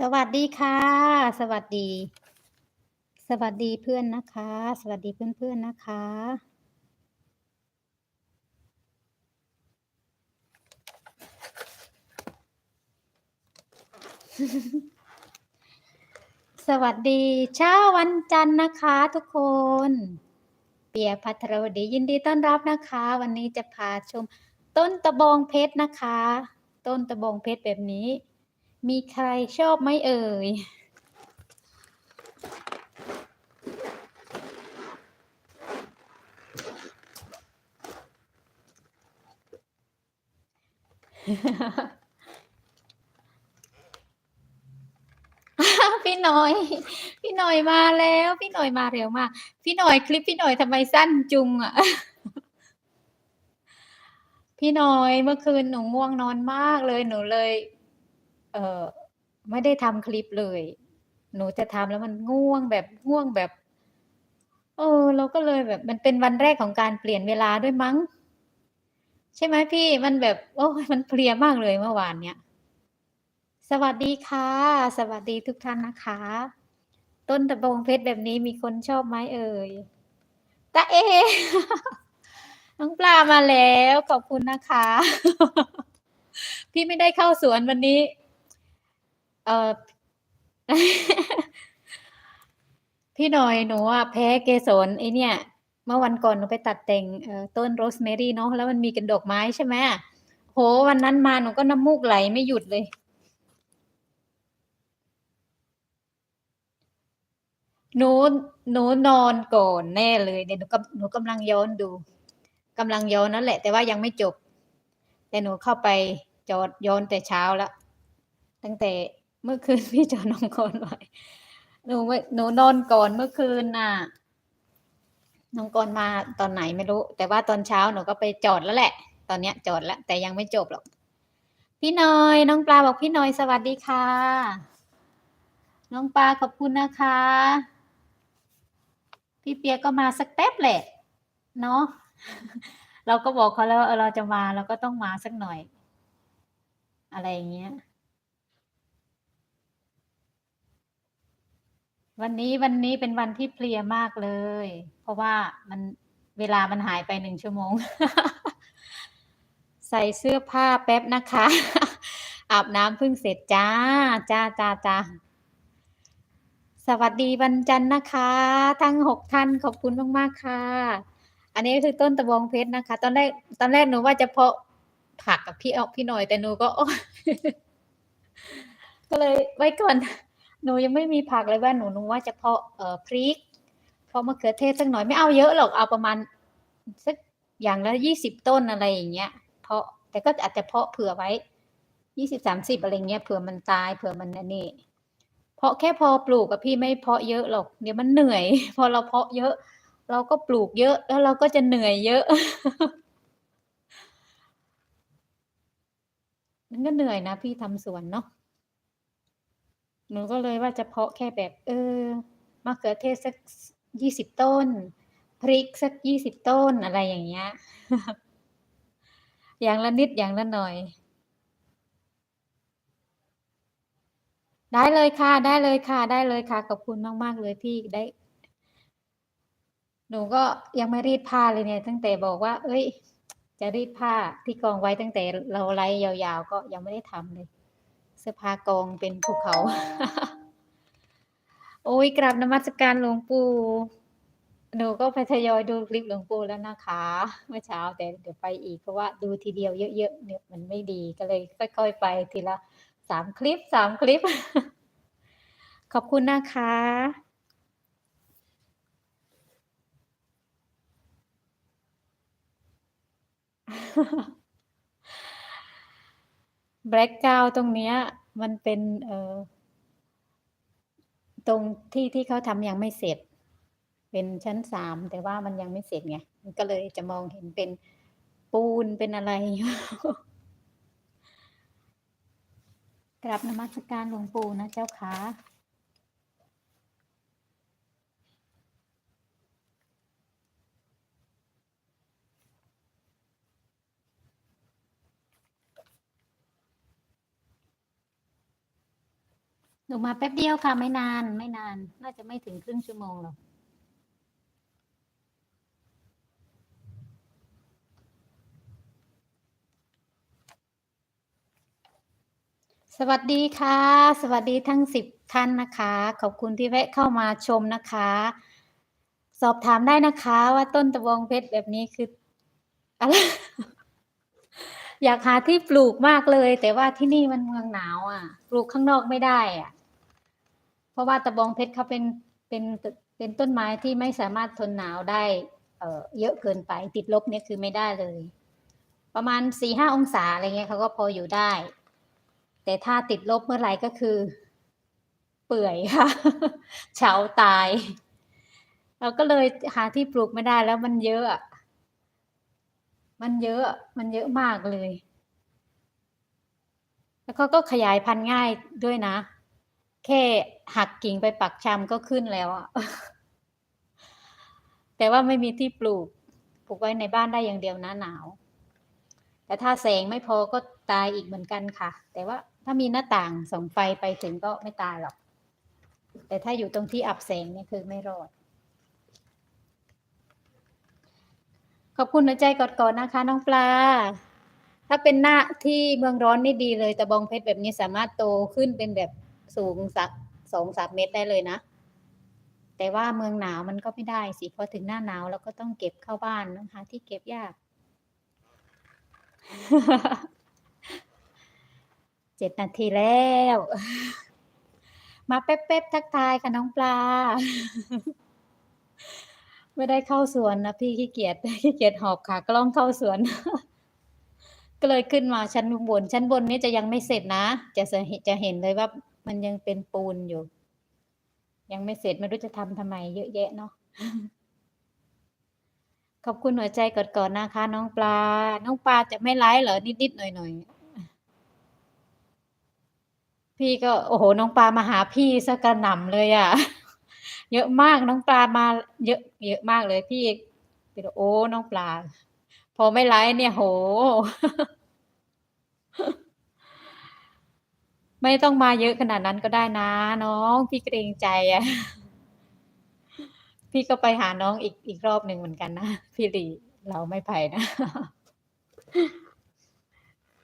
สวัสดีค่ะ สวัสดี สวัสดีเพื่อนนะคะ สวัสดีเพื่อนๆนะคะ สวัสดีเช้าวันจันทร์นะคะทุกคน เปียพัทรวดียินดีต้อนรับนะคะ วันนี้จะพาชมต้นตะบองเพชรนะคะ ต้นตะบองเพชรแบบนี้ มีใครชอบไหมเอ่ย พี่หน่อย พี่หน่อยมาแล้ว พี่หน่อยมาเร็วมาก พี่หน่อยคลิปพี่หน่อยทำไมสั้นจุงอะ พี่หน่อยเมื่อคืนหนูง่วงนอนมากเลยหนูเลย เออไม่ได้ทำคลิปเลย หนูจะทำแล้วมันง่วงแบบง่วงแบบ เออ เราก็เลยแบบมันเป็นวันแรกของการเปลี่ยนเวลาด้วยมั้ง ใช่ไหมพี่มันแบบ โอ๊ยมันเพลียมากเลยเมื่อวานเนี้ยสวัสดีค่ะ สวัสดีทุกท่านนะคะ ต้นตะบองเพชรแบบนี้มีคนชอบไหมเอ่ยจ๊ะเอ น้องปลามาแล้ว ขอบคุณนะคะ พี่ไม่ได้เข้าสวนวันนี้ เออ พี่หน่อยหนูอะแพ้เกสรไอเนี่ย เมื่อวันก่อนหนูไปตัดแต่งเอ่อต้นโรสแมรี่เนาะแล้วมันมีเป็นดอกไม้ใช่ไหมโอ้โฮวันนั้นมาหนูก็น้ำมูกไหลไม่หยุดเลย หนูหนูนอนก่อนแน่เลยเดี๋ยวหนูกำหนูกำลังย้อนดูกำลังย้อนนั่นแหละ แต่ว่ายังไม่จบ แต่หนูเข้าไปจอดย้อนแต่เช้าแล้วตั้งแต่ เมื่อคืนพี่จอดนอนก่อนไว้หนูไม่หนูนอนก่อนเมื่อคืนน่ะ น้องกรณ์มาตอนไหนไม่รู้ แต่ว่าตอนเช้าหนูก็ไปจอดแล้วแหละ ตอนเนี้ยจอดแล้ว แต่ยังไม่จบหรอก พี่นอย น้องปลาบอกพี่นอยสวัสดีค่ะ น้องปลาขอบคุณนะคะ พี่เปียก็มาสักแป๊บแหละ เนาะเราก็บอกเขาแล้วว่าเราจะมาเราก็ต้องมาสักหน่อย อะไรอย่างเงี้ย วันนี้วันนี้เป็นวันที่เพลียมากเลย เพราะว่ามันเวลามันหายไป1ชั่วโมง ใส่เสื้อผ้าแป๊บนะคะ อาบน้ำเพิ่งเสร็จจ้ะจ้ะๆๆสวัสดีวันจันทร์นะคะ ทั้ง6ท่านขอบคุณมากๆค่ะ อันนี้คือต้นตะบองเพชรนะคะ ตอนแรกตอนแรกหนูว่าจะเพาะผักกับพี่อพี่หน่อยแต่หนูก็ก็เลยไว้ก่อน หนูยังไม่มีผักเลยบ้าหนูหนูว่าจะเพาะเอ่อพริกเพาะมะเขือเทศสักหน่อยไม่เอาเยอะหรอกเอาประมาณสักอย่างละ20ต้นอะไรอย่างเงี้ย เพาะแต่ก็อาจจะเพาะเผื่อไว้20-30อะไรอย่างเงี้ยเผื่อมันตายเผื่อมันนี่เพาะแค่พอปลูกอะพี่ไม่เพาะเยอะหรอกเดี๋ยวมันเหนื่อย พอเราเพาะเยอะ เราก็ปลูกเยอะแล้วเราก็จะเหนื่อยเยอะ มันก็เหนื่อยนะพี่ทำสวนเนาะ หนูก็เลยว่าจะเพาะแค่แบบเออมะเขือเทศสักยี่ส20ต้น พริกสัก20ต้นอะไรอย่างเงี้ย อย่างละนิดอย่างละหน่อย ได้เลยค่ะ ได้เลยค่ะ ได้เลยค่ะ ขอบคุณมาก ๆ เลยพี่ได้ หนูก็ยังไม่รีดผ้าเลยเนี่ย ตั้งแต่บอกว่าเฮ้ย จะรีดผ้าที่กองไว้ตั้งแต่เราไลฟ์ยาวๆ ก็ยังไม่ได้ทำเลย สื้อผ้ากองเป็นภูเขา โอ๊ยกราบนมัสการหลวงปู่หนูก็ไปทยอยดูคลิปหลวงปู่แล้วนะคะเมื่อเช้าแต่เดี๋ยวไปอีกเพราะว่าดูทีเดียวเยอะๆเนี่ยมันไม่ดีก็เลยค่อยๆไปทีละ3คลิป3คลิป ขอบคุณนะคะ แบล็กกราวนด์ตรงเนี้ย มันเป็นเอ่อตรงที่ที่เขาทำยังไม่เสร็จ เป็นชั้นสามแต่ว่ามันยังไม่เสร็จไงมันก็เลยจะมองเห็นเป็นปูนเป็นอะไรอยู่กราบนมัสการหลวงปู่นะเจ้าค่ะ หนูมาแป๊บเดียวค่ะ ไม่นานไม่นาน น่าจะไม่ถึงครึ่งชั่วโมงหรอกสวัสดีค่ะ สวัสดีทั้ง10ท่านนะคะ ขอบคุณที่แวะเข้ามาชมนะคะ สอบถามได้นะคะว่าต้นตะบองเพชรแบบนี้คืออะไรอยากหาที่ปลูกมากเลย แต่ว่าที่นี่มันเมืองหนาวอะปลูกข้างนอกไม่ได้อะ เพราะว่าตะบองเพชรเขาเป็นเป็นเป็นต้นไม้ที่ไม่สามารถทนหนาวได้เอ่อเยอะเกินไปติดลบเนี่ยคือไม่ได้เลย ประมาณ4-5องศาอะไรเงี้ยเขาก็พออยู่ได้ แต่ถ้าติดลบเมื่อไหร่ก็คือ เปื่อยค่ะเฉาตาย เราก็เลยหาที่ปลูกไม่ได้แล้วมันเยอะอะมันเยอะมันเยอะมากเลย แล้วเขาก็ขยายพันธุ์ง่ายด้วยนะ แค่หักกิ่งไปปักชำก็ขึ้นแล้วอะแต่ว่าไม่มีที่ปลูก ปลูกไว้ในบ้านได้อย่างเดียวน้าหนาว แต่ถ้าแสงไม่พอก็ตายอีกเหมือนกันค่ะ แต่ว่าถ้ามีหน้าต่างส่องไฟไปถึงก็ไม่ตายหรอก แต่ถ้าอยู่ตรงที่อับแสงนี่คือไม่รอด ขอบคุณหัวใจกอดๆนะคะ น้องปลา ถ้าเป็นหน้าที่เมืองร้อนนี่ดีเลยตะบองเพชรแบบนี้สามารถโตขึ้นเป็นแบบ สูงสัก2-3เมตรได้เลยนะ แต่ว่าเมืองหนาวมันก็ไม่ได้สิพอถึงหน้าหนาวเราก็ต้องเก็บเข้าบ้านนะหาที่เก็บยาก7นาทีแล้ว มาแป๊บๆทักทายค่ะน้องปลา ไม่ได้เข้าสวนนะพี่ขี้เกียจขี้เกียจหอบขากล้องเข้าสวนก็เลยขึ้นมาชั้นบน ชั้นบนนี้จะยังไม่เสร็จนะ จะจะเห็นเลยว่า มันยังเป็นปูนอยู่ ยังไม่เสร็จไม่รู้จะทำทำไมเยอะแยะเนาะขอบคุณหัวใจกอดๆนะคะ น้องปลา น้องปลาจะไม่ไลฟ์เหรอ?นิดๆหน่อยๆพี่ก็โอ้โฮน้องปลามาหาพี่สกระหน่ำเลยอะเยอะมากน้องปลามาเยอะ เยอะมากเลยพี่พี่โอ้น้องปลา พอไม่ไลฟ์เนี่ยโอ้โฮ ไม่ต้องมาเยอะขนาดนั้นก็ได้นะ น้อง พี่เกรงใจอะพี่ก็ไปหาน้องอีกอีกรอบหนึ่งเหมือนกันนะพี่ลีเราไม้ไผ่นะ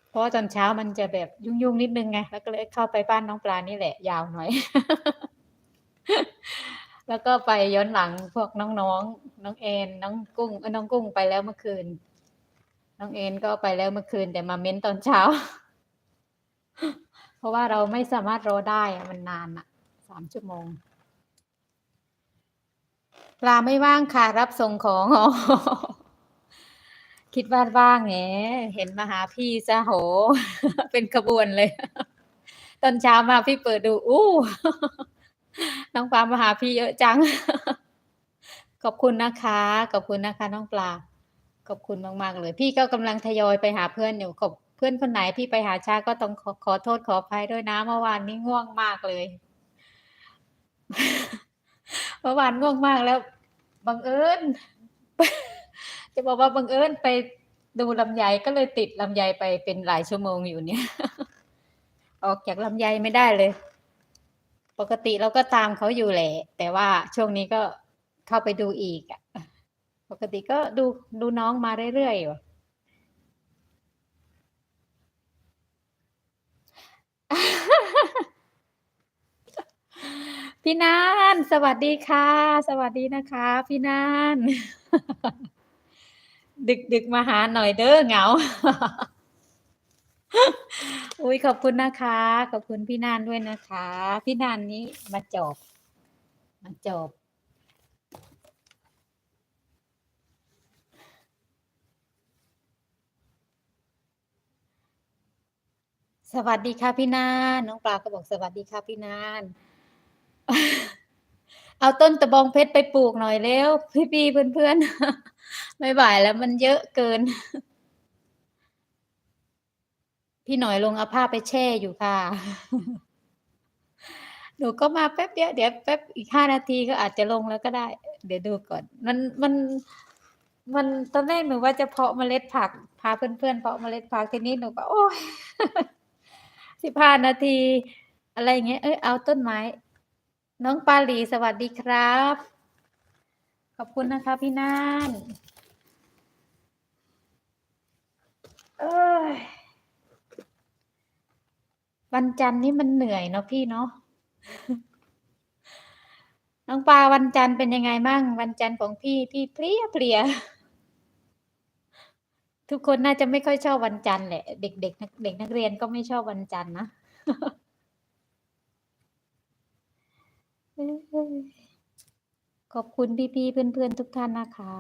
เพราะว่าตอนเช้ามันจะแบบยุ่งๆนิดนึงไงแล้วก็เลยเข้าไปบ้านน้องปลานี่แหละ ยาวหน่อย แล้วก็ไปย้อนหลังพวกน้องๆน้องแอนน้องกุ้งน้องกุ้งไปแล้วเมื่อคืน น้องเอ็นก็ไปแล้วเมื่อคืน แต่มาเม้นต์ตอนเช้า เพราะว่าเราไม่สามารถรอได้มันนานอะ3ชั่วโมงปลาไม่ว่างค่ะรับส่งของอคิดว่าว่างแหเห็นมาหาพี่เสียโอ้โฮเป็นขบวนเลย ตอนเช้ามาพี่เปิดดูโอ้น้องปลามาหาพี่เยอะจัง ขอบคุณนะคะ ขอบคุณนะคะ น้องปลา ขอบคุณมาก ๆ เลย พี่ก็กำลังทยอยไปหาเพื่อนอยู่ขอบ พื่อนคนไหนพี่ไปหาช้าก็ต้องขอขอโทษขออภัยด้วยนะ เมื่อวานนี้ง่วงมากเลย เมื่อวานง่วงมากแล้วบังเอิญจะบอกว่าบังเอิญไปดูลำไยก็เลยติดลำไยไปเป็นหลายชั่วโมงอยู่เนี่ย ออกจากลำไยไม่ได้เลย ปกติเราก็ตามเขาอยู่แหละ แต่ว่าช่วงนี้ก็เข้าไปดูอีกอะ ปกติก็ดูดูน้องมาเรื่อยๆอยู่ พี่นานสวัสดีค่ะ สวัสดีนะคะ พี่นานดึกดึกมาหาหน่อยเด้อเหงา อุ้ยขอบคุณนะคะ ขอบคุณพี่นานด้วยนะคะ พี่นานนี้มาจบ มาจบ สวัสดีค่ะพี่นานน้องปลาก็บอกสวัสดีค่ะพี่นาน เอาต้นตะบองเพชรไปปลูกหน่อยเร็วพี่ๆเพื่อนๆไม่ไหวแล้วมันเยอะเกิน พี่หน่อยลงเอาผ้าไปแช่อยู่ค่ะ หนูก็มาแป๊บเดียวเดี๋ยวแป๊บอีก5นาทีก็อาจจะลงแล้วก็ได้ เดี๋ยวดูก่อน มันมันมันตอนแรกหนูว่าจะเพาะเมล็ดผักพาเพื่อนๆเพาะเมล็ดผักทีนี้หนูก็โอ๊ย 15นาที อะไรอย่างเงี้ยเอ๊ยเอาต้นไม้ น้องปาลีสวัสดีครับ ขอบคุณนะคะพี่น่านเอ๊ยวันจันทร์นี่มันเหนื่อยเนาะพี่เนาะน้องปาวันจันทร์เป็นยังไงมั่ง?วันจันทร์ของพี่พี่เพลียๆ ทุกคนน่าจะไม่ค่อยชอบวันจันทร์แหละ เด็กๆนักเด็กนักเรียนก็ไม่ชอบวันจันทร์นะขอบคุณพี่ๆเพื่อนๆทุกท่านนะคะ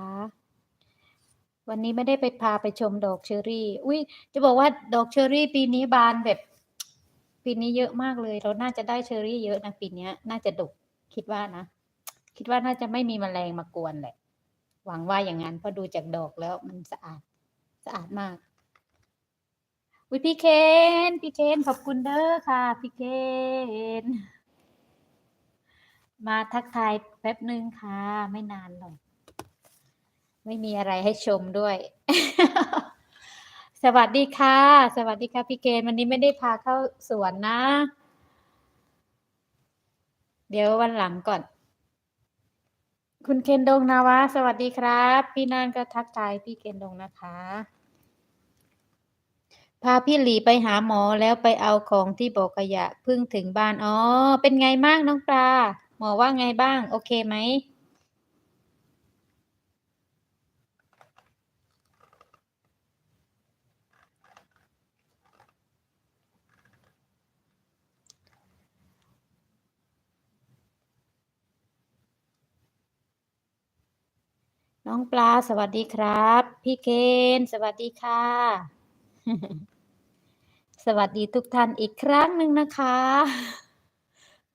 วันนี้ไม่ได้ไปพาไปชมดอกเชอรี่ อุ๊ยจะบอกว่าดอกเชอรี่ ปีนี้บานแบบ ปีนี้เยอะมากเลย เราน่าจะได้เชอรี่เยอะนะปีนี้น่าจะดกคิดว่านะคิดว่าน่าจะไม่มีแมลงมากวนแหละ หวังว่าอย่างงั้นเพราะดูจากดอกแล้วมันสะอาด สะอาดมากอุ๊ยพี่เคนพี่เคนขอบคุณเด้อค่ะพี่เคนมาทักทายแป๊บหนึ่งค่ะ ไม่นานหรอกไม่มีอะไรให้ชมด้วย สวัสดีค่ะ สวัสดีค่ะพี่เคนวันนี้ไม่ได้พาเข้าสวนนะ เดี๋ยววันหลังก่อน คุณเคนดงนาวะสวัสดีครับ พี่นานก็ทักทายพี่เคนดงนะคะ พาพี่หลีไปหาหมอแล้วไปเอาของที่บอกขยะเพิ่งถึงบ้าน อ๋อ เป็นไงมั่งน้องปลา หมอว่าไงบ้าง โอเคไหม? น้องปลาสวัสดีครับ พี่เคนสวัสดีค่ะ สวัสดีทุกท่านอีกครั้งหนึ่งนะคะ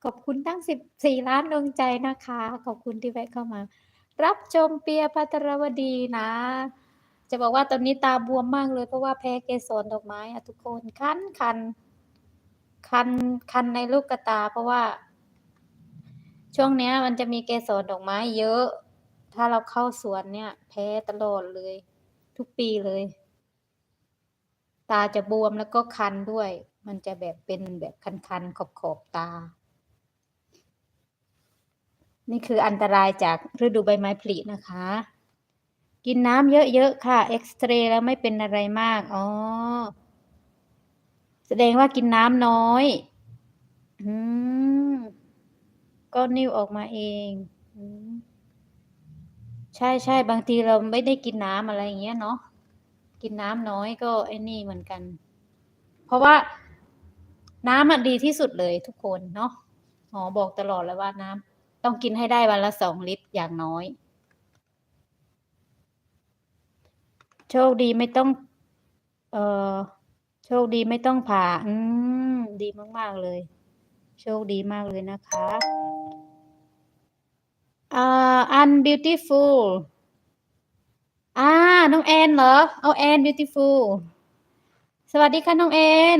ขอบคุณทั้ง 14 ล้านดวงใจนะคะ ขอบคุณที่แวะเข้ามา รับชมเปียภัทรวดีนะ จะบอกว่าตอนนี้ตาบวมมากเลยเพราะว่าแพ้เกสรดอกไม้อะทุกคนคันคันคันคันในลูกกระตา เพราะว่า ช่วงเนี้ยมันจะมีเกสรดอกไม้เยอะ ถ้าเราเข้าสวนเนี่ย แพ้ตลอดเลย ทุกปีเลย ตาจะบวมแล้วก็คันด้วย มันจะแบบเป็นแบบคันๆขอบๆตา นี่คืออันตรายจากฤดูใบไม้ผลินะคะ กินน้ำเยอะๆค่ะ เอ็กซเรย์แล้วไม่เป็นอะไรมาก อ๋อ แสดงว่ากินน้ำน้อย อืมก็นิ่วออกมาเอง อืม ใช่ๆบางทีเราไม่ได้กินน้ำอะไรอย่างเงี้ยเนาะกินน้ำน้อยก็ไอ้นี่เหมือนกัน เพราะว่าน้ำอะดีที่สุดเลยทุกคนเนาะหมอบอกตลอดเลยว่าน้ำต้องกินให้ได้วันละ2ลิตรอย่างน้อย โชคดีไม่ต้อง เออโชคดีไม่ต้องผ่า อืม ดีมาก ๆ เลย โชคดีมากเลยนะคะ อ่า Unbeautiful อาน้องแอนเหรอ เ?อ๋อแอน Beautiful สวัสดีค่ะน้องแอน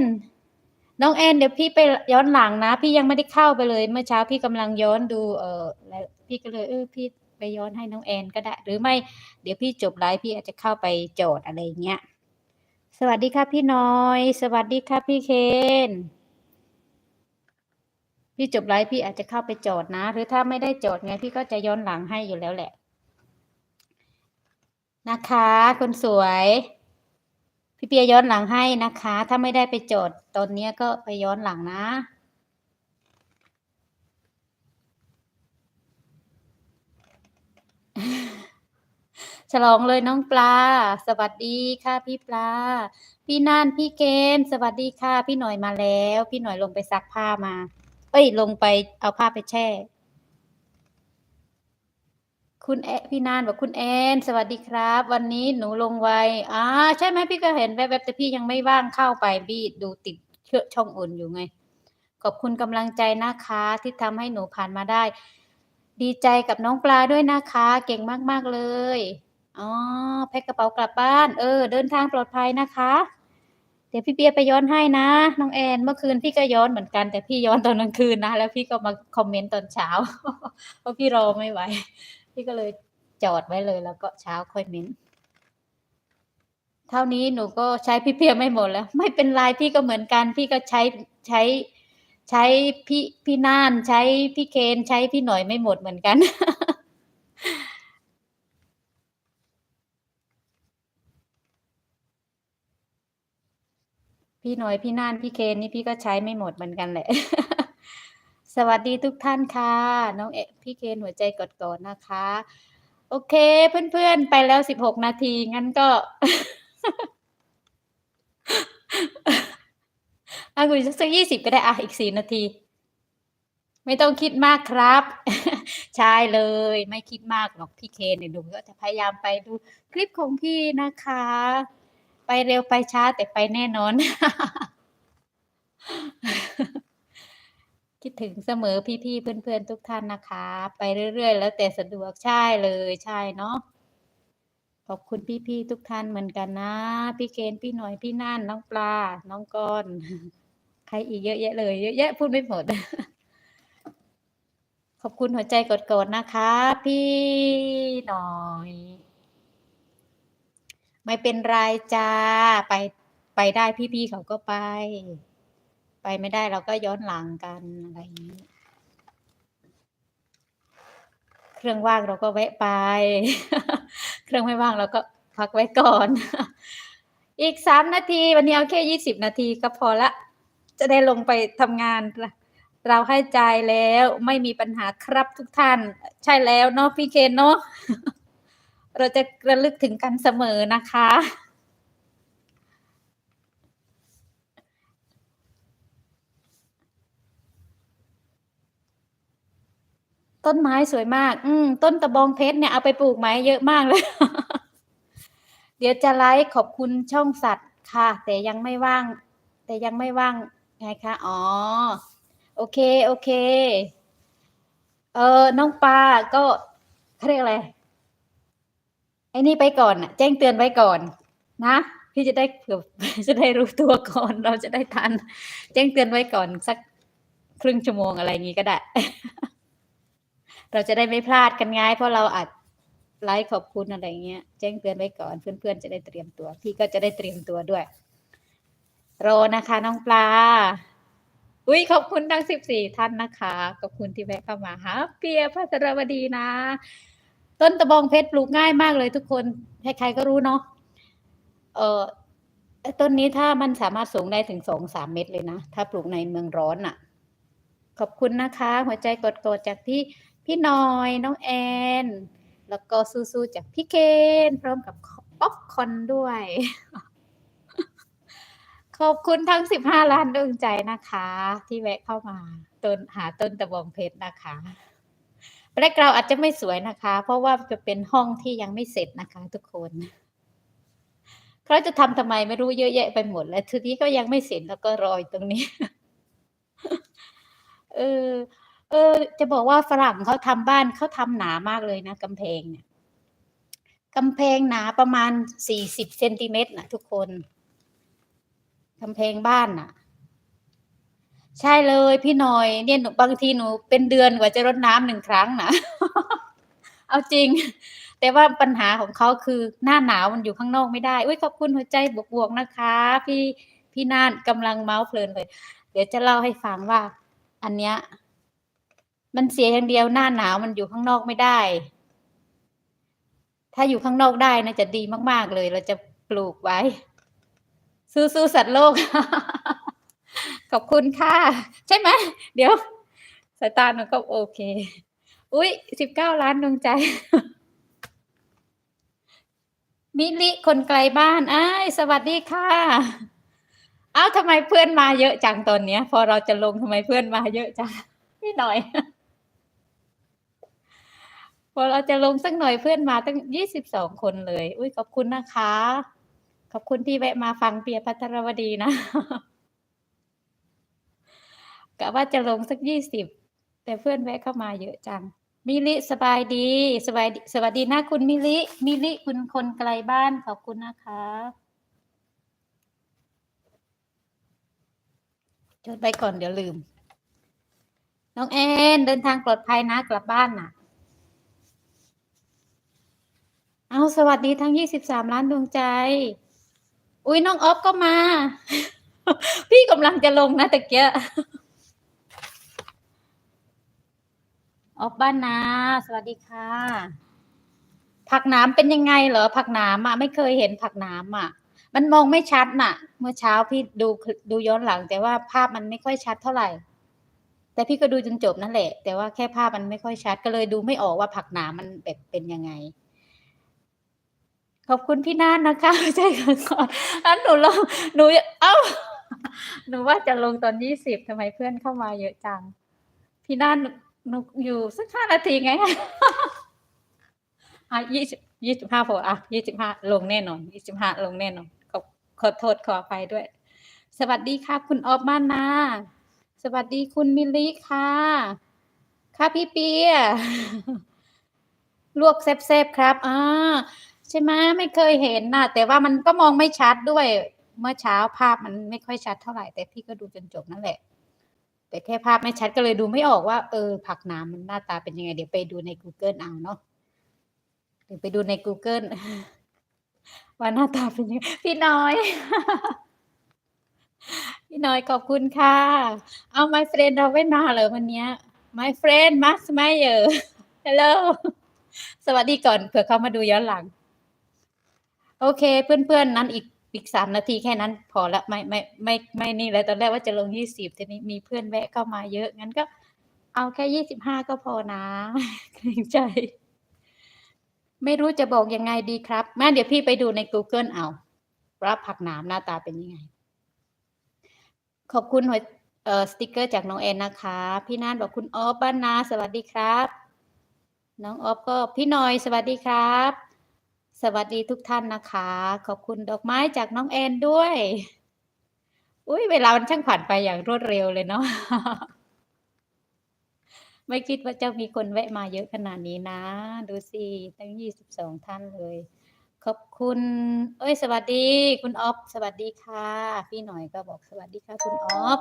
น้องแอนเดี๋ยวพี่ไปย้อนหลังนะ พี่ยังไม่ได้เข้าไปเลย เมื่อเช้าพี่กำลังย้อนดู เออไลฟ์พี่ก็เลยเออพี่ไปย้อนให้น้องแอนก็ได้ หรือไม่ เดี๋ยวพี่จบไลฟ์พี่อาจจะเข้าไปโจอดอะไรเงี้ย สวัสดีค่ะพี่น้อย สวัสดีค่ะพี่เคน พี่จบไลฟ์พี่อาจจะเข้าไปจอดนะ หรือถ้าไม่ได้จอดไงพี่ก็จะย้อนหลังให้อยู่แล้วแหละ นะคะคนสวย พี่เปียย้อนหลังให้นะคะ ถ้าไม่ได้ไปจอดตอนนี้ก็ไปย้อนหลังนะฉลองเลยน้องปลา สวัสดีค่ะพี่ปลา พี่น่านพี่เคนสวัสดีค่ะ พี่หน่อยมาแล้ว พี่หน่อยลงไปซักผ้ามา เอ๊ยลงไปเอาผ้าไปแช่ คุณแอพี่นานบอกคุณแอนสวัสดีครับ วันนี้หนูลงไวอ่าใช่ไหมพี่ก็เห็นแวบๆแต่พี่ยังไม่ว่างเข้าไปพี่ดูติดเชือช่องอื่นอยู่ไง ขอบคุณกำลังใจนะคะ ที่ทำให้หนูผ่านมาได้ ดีใจกับน้องปลาด้วยนะคะ เก่งมากๆเลยอ๋อแพ็กกระเป๋ากลับบ้าน เออ เดินทางปลอดภัยนะคะ ดี๋ยวพี่เปียไปย้อนให้นะน้องแอนเมื่อคืนพี่ก็ย้อนเหมือนกัน แต่พี่ย้อนตอนกลางคืนนะแล้วพี่ก็มาคอมเมนต์ตอนเช้าเพราะพี่รอไม่ไหวพี่ก็เลยจอดไว้เลยแล้วก็เช้าค่อยเม้นเท่านี้หนูก็ใช้พี่เปียไม่หมดแล้ว ไม่เป็นไรพี่ก็เหมือนกัน พี่ก็ใช้ใช้ใช้พี่พี่น่าน ใช้พี่เคนใช้พี่หน่อยไม่หมดเหมือนกัน พี่หน่อยพี่น่านพี่เคนนี่พี่ก็ใช้ไม่หมดเหมือนกันแหละ สวัสดีทุกท่านค่ะ น้องเอพี่เคนหัวใจกดๆนะคะ โอเคเพื่อนๆ ไปแล้ว16นาที งั้นก็อาคุยสักสัก20ก็ได้อะอีก4นาที ไม่ต้องคิดมากครับ ใช่เลย ไม่คิดมากหรอกพี่เคนเนี่ยหนูก็จะพยายามไปดูคลิปของพี่นะคะ ไปเร็วไปช้าแต่ไปแน่นอน คิดถึงเสมอพี่ๆเพื่อนๆทุกท่านนะคะ ไปเรื่อยๆแล้วแต่สะดวกใช่เลยใช่เนาะขอบคุณพี่ๆทุกท่านเหมือนกันนะ พี่เคนพี่หน่อยพี่น่านน้องปลา น้องกรใครอีกเยอะแยะเลยเยอะแยะพูดไม่หมดขอบคุณหัวใจกดๆนะคะ พี่หน่อย ไม่เป็นไรจ้ะไปไปได้พี่ๆเขาก็ไป ไปไม่ได้เราก็ย้อนหลังกันอะไรอย่างงี้ เครื่องว่างเราก็แวะไป เครื่องไม่ว่างเราก็พักไว้ก่อน อีก3นาทีวันนี้เอาแค่20นาทีก็พอล้วจะได้ลงไปทำงาน เราให้ใจแล้วไม่มีปัญหาครับทุกท่าน ใช่แล้วเนาะพี่เคนเนาะ เราจะระลึกถึงกันเสมอนะคะ ต้นไม้สวยมาก อืมต้นตะบองเพชรเนี่ยเอาไปปลูกไหม?เยอะมากเลย เดี๋ยวจะไลฟ์ขอบคุณช่องสัตว์ค่ะ แต่ยังไม่ว่าง แต่ยังไม่ว่างไงคะ?อ๋อ โอเคๆเอ่อน้องปลาก็เขาเรียกอะไร ไอ้นี่ไปก่อนน่ะแจ้งเตือนไว้ก่อน นะพี่จะได้เผื่อจะได้รู้ตัวก่อน เราจะได้ทัน แจ้งเตือนไว้ก่อนสักครึ่งชั่วโมงอะไรงี้ก็ได้ เราจะได้ไม่พลาดกันไงเพราะเราอัดไลฟ์ขอบคุณอะไรอย่างเงี้ย แจ้งเตือนไว้ก่อนเพื่อนๆจะได้เตรียมตัว พี่ก็จะได้เตรียมตัวด้วยรอนะคะน้องปลาอุ๊ยขอบคุณทั้ง14ท่านนะคะขอบคุณที่แวะเข้ามาหาเปียภัทรวดีนะ ต้นตะบองเพชรปลูกง่ายมากเลยทุกคนใครๆก็รู้เนาะเออต้นนี้ถ้ามันสามารถสูงได้ถึง2-3เมตรเลยนะ ถ้าปลูกในเมืองร้อนน่ะ ขอบคุณนะคะ หัวใจกดๆจากพี่พี่นอยน้องแอน แล้วก็สู้ๆจากพี่เคนพร้อมกับคพ็อปคอนด้วย ขอบคุณทั้ง15ล้านดวงใจนะคะ ที่แวะเข้ามาต้นหาต้นตะบองเพชรนะคะ แบล็กกราอาจจะไม่สวยนะคะ เพราะว่าจะเป็นห้องที่ยังไม่เสร็จนะคะ ทุกคนเขาจะทำทำไมไม่รู้เยอะแยะไปหมด แล้วทีนี้ก็ยังไม่เสร็จแล้วก็รออยู่ตรงนี้ เออ เออ จะบอกว่าฝรั่งเขาทำบ้านเขาทำหนามากเลยนะกำแพงเนี่ยกำแพงหนาประมาณ40เซนติเมตรนะทุกคนกำแพงบ้านน่ะ ใช่เลยพี่หน่อยเนี่ยหนูบางทีหนูเป็นเดือนกว่าจะรดน้ำ1ครั้งนะเอาจริง แต่ว่าปัญหาของเขาคือหน้าหนาวมันอยู่ข้างนอกไม่ได้อุ๊ยขอบคุณหัวใจบวกๆนะคะ พี่พี่น่านกำลังเมาท์เพลินเลย เดี๋ยวจะเล่าให้ฟังว่า อันเนี้ยมันเสียอย่างเดียวหน้าหนาวมันอยู่ข้างนอกไม่ได้ ถ้าอยู่ข้างนอกได้นะจะดีมาก ๆเลย เราจะปลูกไว้สู้ๆสัตว์โลก อบคุณค่ะ ใช่ไหม?เดี๋ยว สายตาหนูก็โอเค อุ๊ย19ล้านดวงใจ มิลิคนไกลบ้านอ้ายสวัสดีค่ะอ้าวทำไมเพื่อนมาเยอะจังตอนเนี้ย พอเราจะลงทำไมเพื่อนมาเยอะจังพี่หน่อยพอเราจะลงสักหน่อยเพื่อนมาตั้ง22คนเลย อุ๊ยขอบคุณนะคะ ขอบคุณที่แวะมาฟังเปียภัทรวดีนะ กะว่าจะลงสัก20แต่เพื่อนแวะเข้ามาเยอะจัง มิลิสบายดีสบายดิสวัสดีนะคุณมิลิมิลิคุณคนไกลบ้านขอบคุณนะคะจดไว้ก่อนเดี๋ยวลืม น้องแอนเดินทางปลอดภัยนะกลับบ้านน่ะ เอาสวัสดีทั้ง23ล้านดวงใจ อุ๊ยน้องอ๊อฟก็มา พี่กำลังจะลงนะตะเกี๊ยะ ออฟบ้านนา สวัสดีค่ะ ผักหน้ำเป็นยังไงเหรอผักหน้ำอะ ไม่เคยเห็นผักหน้ำอะ มันมองไม่ชัดน่ะ เมื่อเช้าพี่ดูดูย้อนหลัง แต่ว่าภาพมันไม่ค่อยชัดเท่าไหร่ แต่พี่ก็ดูจนจบนั่นแหละ แต่ว่าแค่ภาพมันไม่ค่อยชัด ก็เลยดูไม่ออกว่าผักหน้ำมันแบบเป็นยังไง ขอบคุณพี่นาฏนะคะใช่ค่ะก่อนอันหนูลองหนูเอ้าหนูว่าจะลงตอนยี่สิบทำไมเพื่อนเข้ามาเยอะจัง พี่นาฏ หนูอยู่สักห้านาทีไง อะยี่สิบยี่สิบห้าพออะยี่สิบห้าลงแน่นอนยี่สิบห้าลงแน่นอนขอขอโทษขออภัยด้วย สวัสดีค่ะ คุณออฟบ้านนา สวัสดีคุณมิลลิค่ะ ค่ะพี่เปียลวกแซบๆครับอ่าใช่ไหมไม่เคยเห็นนะแต่ว่ามันก็มองไม่ชัดด้วย เมื่อเช้าภาพมันไม่ค่อยชัดเท่าไหร่ แต่พี่ก็ดูจนจบนั่นแหละ แต่แค่ภาพไม่ชัดก็เลยดูไม่ออกว่า เออ ผักน้ำมันหน้าตาเป็นยังไง เดี๋ยวไปดูใน Google เอาเนาะเดี๋ยวไปดูใน Google ว่าหน้าตาเป็นยังไงพี่น้อย พี่น้อยขอบคุณค่ะ เอา my friend เราไม่มาเหรอวันเนี้ย my friend Max Meyer hello สวัสดีก่อนเผื่อเขามาดูย้อนหลัง โอเค เพื่อนๆ นั้นอีก อีกสามนาทีแค่นั้นพอละไม่ไม่ไม่ไม่นี่แล้วตอนแรกว่าจะลงยี่สิบทีนี้มีเพื่อนแวะเข้ามาเยอะงั้นก็ เอาแค่ยี่สิบห้าก็พอนะเกรงใจ ไม่รู้จะบอกยังไงดีครับแม่เดี๋ยวพี่ไปดูใน Google เอาว่าผักหนามหน้าตาเป็นยังไง ขอบคุณหัวเอ่อสติกเกอร์จากน้องแอนนะคะ พี่นานบอกคุณออฟบ้านนาสวัสดีครับ น้องออฟก็พี่นอยสวัสดีครับ สวัสดีทุกท่านนะคะ ขอบคุณดอกไม้จากน้องแอนด้วย อุ้ยเวลามันช่างผ่านไปอย่างรวดเร็วเลยเนาะ ไม่คิดว่าจะมีคนแวะมาเยอะขนาดนี้นะ ดูสิตั้งยี่สิบสองท่านเลย ขอบคุณ เอ้ย สวัสดี คุณออฟสวัสดีค่ะ พี่หน่อยก็บอกสวัสดีค่ะ คุณออฟ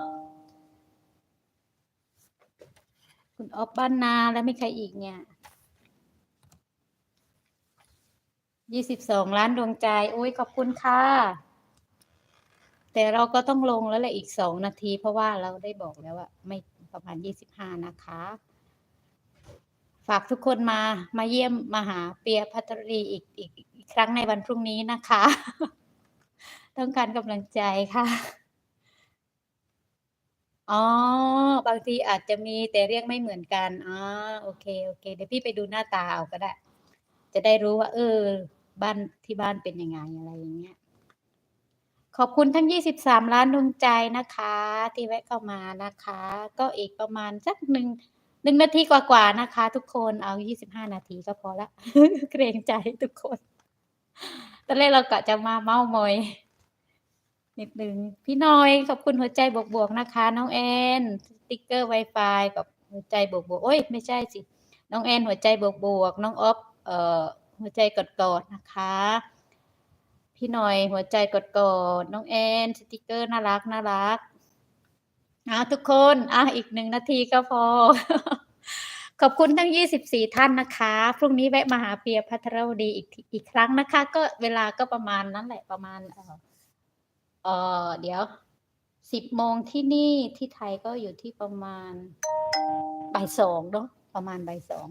คุณออฟบ้านนาแล้วไม่ใครอีกเนี่ย ยี่สิบสองล้านดวงใจ อุ้ยขอบคุณค่ะ แต่เราก็ต้องลงแล้วแหละอีกสองนาที เพราะว่าเราได้บอกแล้วว่าไม่ประมาณยี่สิบห้านะคะ ฝากทุกคนมามาเยี่ยมมาหาเปียพัทรีอีกอีกอีกครั้งในวันพรุ่งนี้นะคะ ต้องการกำลังใจค่ะอ๋อบางทีอาจจะมีแต่เรียกไม่เหมือนกันอ๋อโอเค โอเค เดี๋ยวพี่ไปดูหน้าตาเอาก็ได้ จะได้รู้ว่า เออ บ้านที่บ้านเป็นยังไงอะไรอย่างเงี้ย ขอบคุณทั้ง 23 ล้านดวงใจนะคะ ที่แวะเข้ามานะคะ ก็อีกประมาณสักหนึ่งหนึ่งนาทีกว่าๆนะคะ ทุกคนเอา 25 นาทีก็พอละเกรงใจทุกคนตอนแรกเรากะจะมาเม้ามอยนิดนึงพี่น้อยขอบคุณหัวใจบวกๆนะคะ น้องแอนสติ๊กเกอร์ Wi-Fi กับหัวใจบวกๆโอ้ยไม่ใช่สิ น้องแอนหัวใจบวกๆน้องออฟ หัวใจกอดๆนะคะ พี่หน่อยหัวใจกดๆน้องแอนสติกเกอร์น่ารักน่ารักอะทุกคนอะอีกหนึ่งนาทีก็พอ ขอบคุณทั้ง 24 ท่านนะคะ พรุ่งนี้แวะมาหาเปียพัทรวดีอีกอีกครั้งนะคะ ก็เวลาก็ประมาณนั้นแหละประมาณเอ่อเออเดี๋ยว10โมงที่นี่ที่ไทยก็อยู่ที่ประมาณบ่ายสองเนาะประมาณบ่ายสอง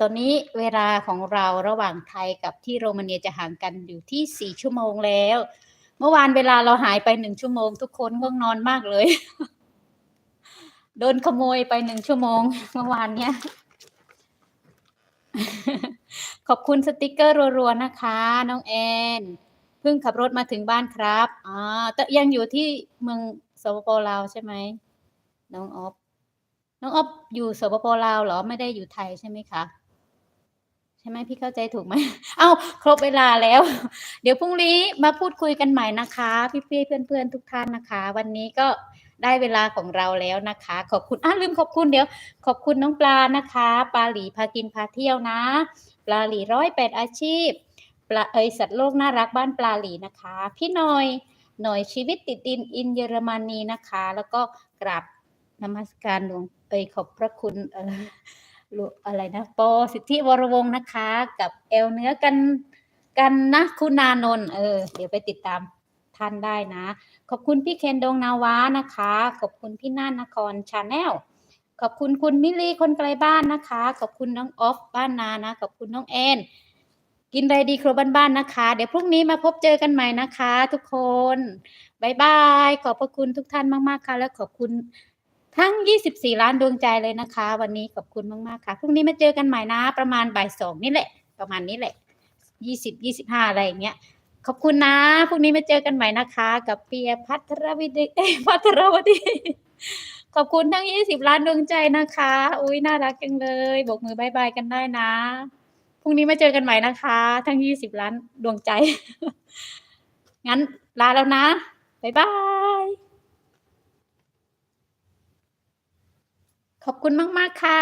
ตอนนี้เวลาของเราระหว่างไทยกับที่โรมาเนียจะห่างกันอยู่ที่สี่ชั่วโมงแล้ว เมื่อวานเวลาเราหายไปหนึ่งชั่วโมง ทุกคนง่วงนอนมากเลย โดนขโมยไปหนึ่งชั่วโมง เมื่อวานเนี้ยขอบคุณสติกเกอร์รัวๆนะคะ น้องแอนเพิ่งขับรถมาถึงบ้านครับอ่าแต่ยังอยู่ที่เมืองสปปลาวใช่ไหมน้องออฟ น้องอ๊อฟอยู่สปปลาวเหรอไม่ได้อยู่ไทยใช่ไหมคะใช่ไหมพี่เข้าใจถูกไหมเอ้าครบเวลาแล้ว เดี๋ยวพรุ่งนี้มาพูดคุยกันใหม่นะคะ พี่ๆเพื่อนๆทุกท่านนะคะ วันนี้ก็ได้เวลาของเราแล้วนะคะ ขอบคุณอะลืมขอบคุณเดี๋ยว ขอบคุณน้องปลานะคะ ปลาหลีพากินพาเที่ยวนะ ปลาหลีร้อยแปดอาชีพปลาเอยสัตว์โลกน่ารักบ้านปลาหลีนะคะ พี่หน่อยหน่อยชีวิตติดดินอินเยอรมนีนะคะ แล้วก็กราบ นมัสการหลวงเอยขอบพระคุณเออหลวงอะไรนะ ปอสิทธิวรวงศ์นะคะ กับเอลเนื้อกันกันนะคุณานนท์เออ เดี๋ยวไปติดตามท่านได้นะ ขอบคุณพี่เคนดงนาวานะคะ ขอบคุณพี่น่านนครชาแนลขอบคุณคุณมิลลีคนไกลบ้านนะคะ ขอบคุณน้องออฟบ้านนานะ ขอบคุณน้องแอนกินอะไรดีครัวบ้านๆนะคะ เดี๋ยวพรุ่งนี้มาพบเจอกันใหม่นะคะ ทุกคนบายบาย ขอบพระคุณทุกท่านมากๆค่ะ และขอบคุณ ทั้ง 24 ล้านดวงใจเลยนะคะ วันนี้ขอบคุณมาก ๆ ค่ะ พรุ่งนี้มาเจอกันใหม่นะ ประมาณบ่ายสองนี่แหละ ประมาณนี้แหละ 20 25 อะไรอย่างเงี้ย ขอบคุณนะ พรุ่งนี้มาเจอกันใหม่นะคะ กับเปียพัทรวิดีเอ้ยพัทรวดี ขอบคุณทั้ง 20 ล้านดวงใจนะคะ อุ๊ยน่ารักจังเลยโบกมือบายบายกันได้นะ พรุ่งนี้มาเจอกันใหม่นะคะ ทั้ง 20 ล้านดวงใจ งั้นลาแล้วนะบ๊ายบาย ขอบคุณมาก ๆ ค่ะ